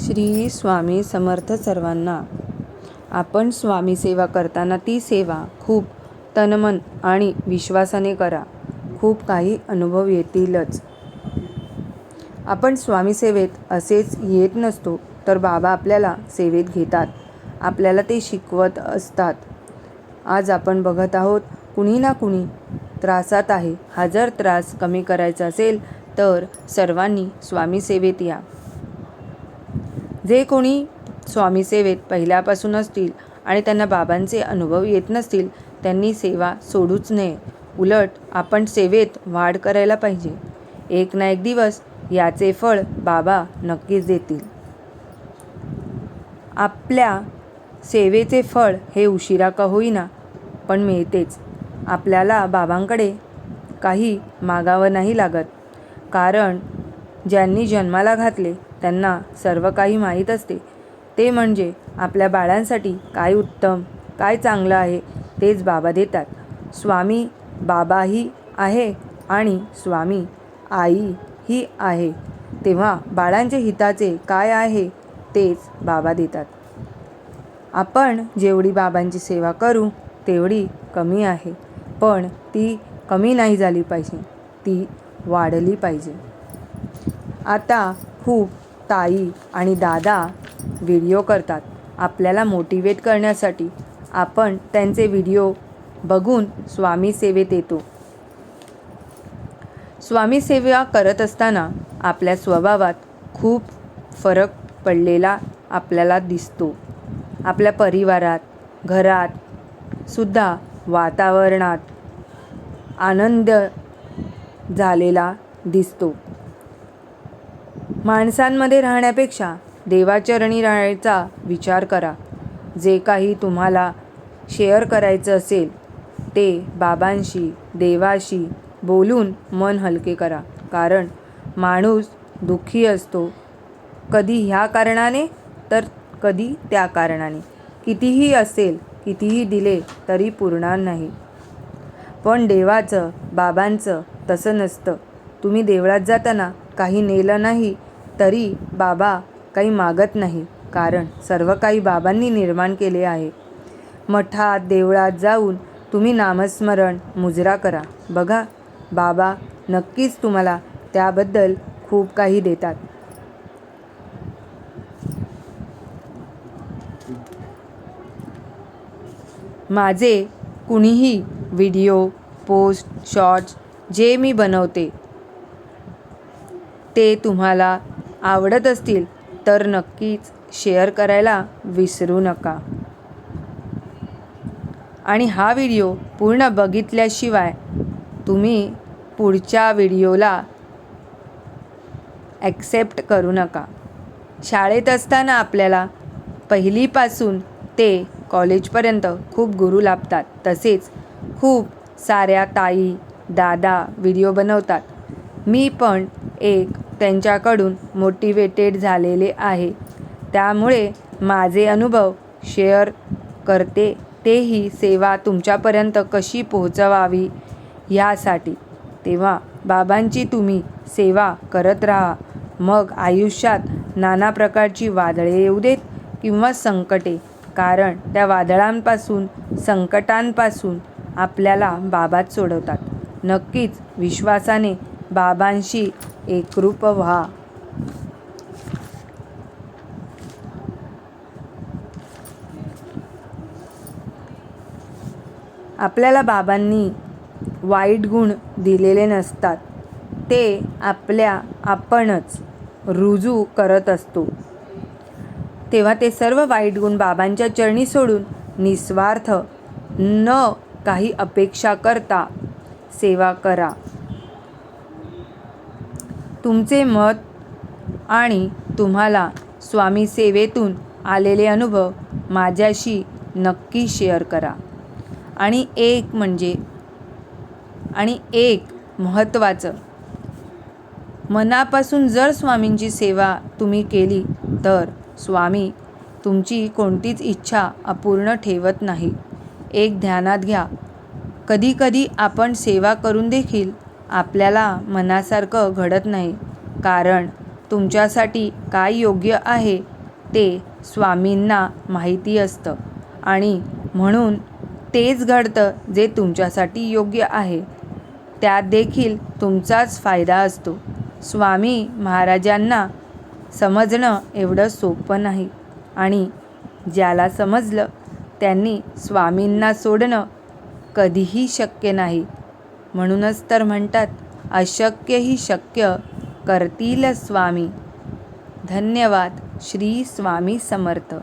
श्री स्वामी समर्थ सर्वांना. आपण स्वामी सेवा करताना ती सेवा खूप तनमन आणि विश्वासाने करा. खूप काही अनुभव येतीलच. आपण स्वामी सेवेत असेच येत नसतो तर बाबा आपल्याला सेवेत घेतात. आपल्याला ते शिकवत असतात. आज आपण बघत आहोत कुणी ना कुणी त्रासात आहे. हा जर त्रास कमी करायचा असेल तर सर्वांनी स्वामी सेवेत या. जे कोणी स्वामी सेवेत पहिल्यापासून असतील आणि त्यांना बाबांचे अनुभव येत नसतील त्यांनी सेवा सोडूच नये. उलट आपण सेवेत वाढ करायला पाहिजे. एक ना एक दिवस याचे फळ बाबा नक्कीच देतील. आपल्या सेवेचे फळ हे उशिरा का होईना पण मिळतेच. आपल्याला बाबांकडे काही मागावं नाही लागत. कारण ज्यांनी जन्माला घातले त्यांना सर्व काही माहीत असते. ते म्हणजे आपल्या बाळांसाठी काय उत्तम काय चांगलं आहे तेच बाबा देतात. स्वामी बाबाही आहे आणि स्वामी आई ही आहे. तेव्हा बाळांचे हिताचे काय आहे तेच बाबा देतात. आपण जेवढी बाबांची सेवा करू तेवढी कमी आहे. पण ती कमी नाही झाली पाहिजे ती वाढली पाहिजे. आता खूप ताई आणि दादा व्हिडिओ करतात. आपल्याला मोटिवेट करण्यासाठी आपण त्यांचे व्हिडिओ बघून स्वामी सेवेत येतो. स्वामी सेवा करत असताना आपल्या स्वभावात खूप फरक पडलेला आपल्याला दिसतो. आपल्या परिवारात घरात सुद्धा वातावरणात आनंद झालेला दिसतो. माणसांमध्ये राहण्यापेक्षा देवाचरणी राहायचा विचार करा. जे काही तुम्हाला शेअर करायचं असेल ते बाबांशी देवाशी बोलून मन हलके करा. कारण माणूस दुःखी असतो कधी ह्या कारणाने तर कधी त्या कारणाने. कितीही असेल कितीही दिले तरी पुरणार नाही. पण देवाचं बाबांचं तसं नसतं. तुम्ही देवळात जाताना काही नेलं नाही तरी बाबा काही मागत नाही कारण सर्व काही बाबांनी निर्माण केले आहे. मठात देवळात जाऊन तुम्ही नामस्मरण मुजरा करा. बघा बाबा नक्कीच तुम्हाला त्याबद्दल खूप काही देतात. माझे कुणीही व्हिडिओ पोस्ट शॉर्ट्स जे मी बनवते ते तुम्हाला आवडत असतील तर नक्कीच शेअर करायला विसरू नका. आणि हा व्हिडिओ पूर्ण बघितल्याशिवाय तुम्ही पुढच्या व्हिडिओला ॲक्सेप्ट करू नका. शाळेत असताना आपल्याला पहिलीपासून ते कॉलेजपर्यंत खूप गुरु लाभतात. तसेच खूप साऱ्या ताई दादा व्हिडिओ बनवतात. मी पण एक त्यांच्याकडून मोटिवेटेड झालेले आहे. त्यामुळे माझे अनुभव शेअर करते. तेही सेवा तुमच्यापर्यंत कशी पोहोचवावी ह्यासाठी तेव्हा बाबांची तुम्ही सेवा करत राहा. मग आयुष्यात नाना प्रकारची वादळे येऊ देत किंवा संकटे. कारण त्या वादळांपासून संकटांपासून आपल्याला बाबाच सोडवतात. नक्कीच विश्वासाने बाबांशी एकरूप व्हा आपल्याला बाबांनी वाईट गुण दिलेले नसतात ते आपल्या आपणच रुजू करत असतो। तेव्हा ते सर्व वाईट गुण बाबांच्या चरणी सोडून निस्वार्थ न काही अपेक्षा करता सेवा करा। तुमचे मत आणि तुम्हाला स्वामी सेवेतून आलेले अनुभव माझ्याशी नक्की शेअर करा. आणि एक म्हणजे आणि एक महत्त्वाचं. मनापासून जर स्वामींची सेवा तुम्ही केली तर स्वामी तुमची कोणतीच इच्छा अपूर्ण ठेवत नाही. एक ध्यानात घ्या. कधीकधी आपण सेवा करून देखील आपल्याला मनासारखं घडत नाही. कारण तुमच्यासाठी काय योग्य आहे ते स्वामींना माहिती असतं. आणि म्हणून तेच घडतं जे तुमच्यासाठी योग्य आहे. त्यात देखील तुमचाच फायदा असतो. स्वामी महाराजांना समजणं एवढं सोपं नाही. आणि ज्याला समजलं त्यांनी स्वामींना सोडणं कधीही शक्य नाही. म्हणूनच तर म्हणतात अशक्य ही शक्य करतील स्वामी. धन्यवाद श्री स्वामी समर्थ.